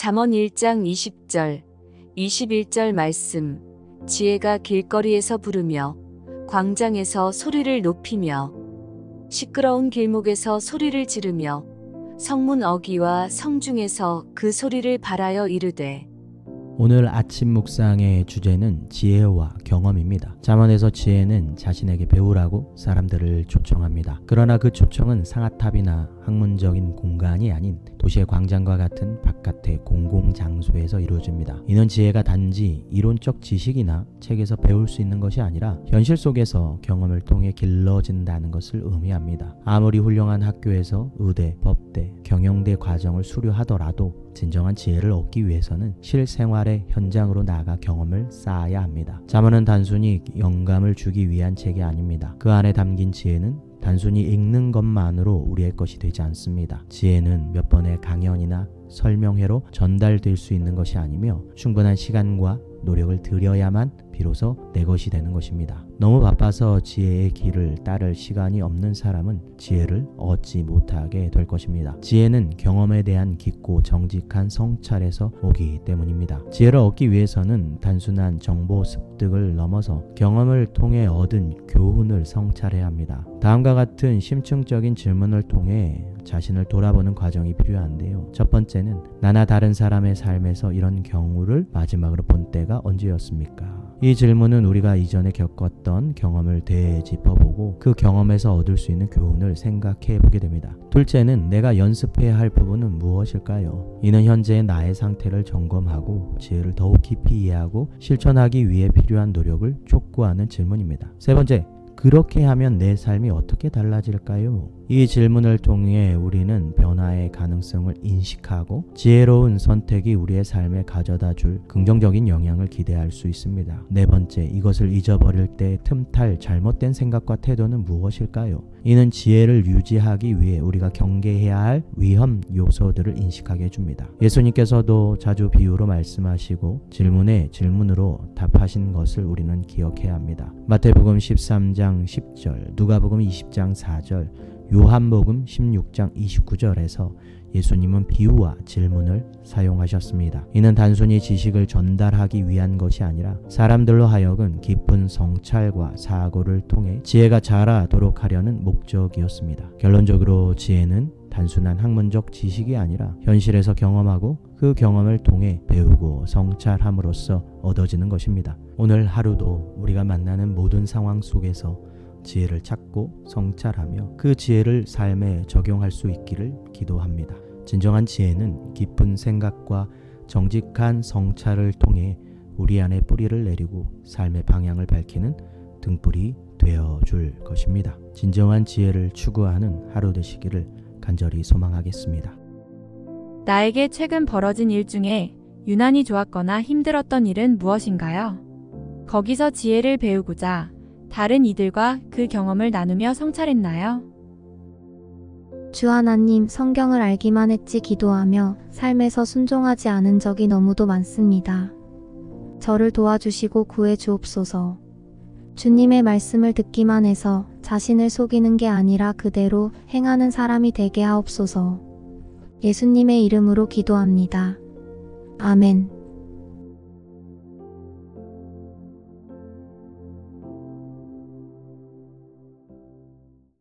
잠언 1장 20절, 21절 말씀. 지혜가 길거리에서 부르며 광장에서 소리를 높이며 시끄러운 길목에서 소리를 지르며 성문 어귀와 성중에서 그 소리를 발하여 이르되 오늘 아침 묵상의 주제는 지혜와 경험입니다. 잠언에서 지혜는 자신에게 배우라고 사람들을 초청합니다. 그러나 그 초청은 상아탑이나 학문적인 공간이 아닌 도시의 광장과 같은 바깥의 공공장소에서 이루어집니다. 이는 지혜가 단지 이론적 지식이나 책에서 배울 수 있는 것이 아니라 현실 속에서 경험을 통해 길러진다는 것을 의미합니다. 아무리 훌륭한 학교에서 의대, 법대, 경영대 과정을 수료하더라도 진정한 지혜를 얻기 위해서는 실생활의 현장으로 나아가 경험을 쌓아야 합니다. 자문은 단순히 영감을 주기 위한 책이 아닙니다. 그 안에 담긴 지혜는 단순히 읽는 것만으로 우리의 것이 되지 않습니다. 지혜는 몇 번의 강연이나 설명회로 전달될 수 있는 것이 아니며 충분한 시간과 노력을 들여야만 비로소 내 것이 되는 것입니다. 너무 바빠서 지혜의 길을 따를 시간이 없는 사람은 지혜를 얻지 못하게 될 것입니다. 지혜는 경험에 대한 깊고 정직한 성찰에서 오기 때문입니다. 지혜를 얻기 위해서는 단순한 정보 습득을 넘어서 경험을 통해 얻은 교훈을 성찰해야 합니다. 다음과 같은 심층적인 질문을 통해 자신을 돌아보는 과정이 필요한데요. 첫 번째는 나나 다른 사람의 삶에서 이런 경우를 마지막으로 본 때가 언제였습니까? 이 질문은 우리가 이전에 겪었던 경험을 되짚어보고 그 경험에서 얻을 수 있는 교훈을 생각해 보게 됩니다. 둘째는 내가 연습해야 할 부분은 무엇일까요? 이는 현재의 나의 상태를 점검하고 지혜를 더욱 깊이 이해하고 실천하기 위해 필요한 노력을 촉구하는 질문입니다. 세 번째, 그렇게 하면 내 삶이 어떻게 달라질까요? 이 질문을 통해 우리는 변화의 가능성을 인식하고 지혜로운 선택이 우리의 삶에 가져다 줄 긍정적인 영향을 기대할 수 있습니다. 네 번째, 이것을 잊어버릴 때 틈탈 잘못된 생각과 태도는 무엇일까요? 이는 지혜를 유지하기 위해 우리가 경계해야 할 위험 요소들을 인식하게 해줍니다. 예수님께서도 자주 비유로 말씀하시고 질문에 질문으로 답하신 것을 우리는 기억해야 합니다. 마태복음 13장 10절, 누가복음 20장 4절, 요한복음 16장 29절에서 예수님은 비유와 질문을 사용하셨습니다. 이는 단순히 지식을 전달하기 위한 것이 아니라 사람들로 하여금 깊은 성찰과 사고를 통해 지혜가 자라도록 하려는 목적이었습니다. 결론적으로 지혜는 단순한 학문적 지식이 아니라 현실에서 경험하고 그 경험을 통해 배우고 성찰함으로써 얻어지는 것입니다. 오늘 하루도 우리가 만나는 모든 상황 속에서 지혜를 찾고 성찰하며 그 지혜를 삶에 적용할 수 있기를 기도합니다. 진정한 지혜는 깊은 생각과 정직한 성찰을 통해 우리 안에 뿌리를 내리고 삶의 방향을 밝히는 등불이 되어 줄 것입니다. 진정한 지혜를 추구하는 하루 되시기를 간절히 소망하겠습니다. 나에게 최근 벌어진 일 중에 유난히 좋았거나 힘들었던 일은 무엇인가요? 거기서 지혜를 배우고자 다른 이들과 그 경험을 나누며 성찰했나요? 주 하나님 성경을 알기만 했지 기도하며 삶에서 순종하지 않은 적이 너무도 많습니다. 저를 도와주시고 구해 주옵소서. 주님의 말씀을 듣기만 해서 자신을 속이는 게 아니라 그대로 행하는 사람이 되게 하옵소서. 예수님의 이름으로 기도합니다. 아멘.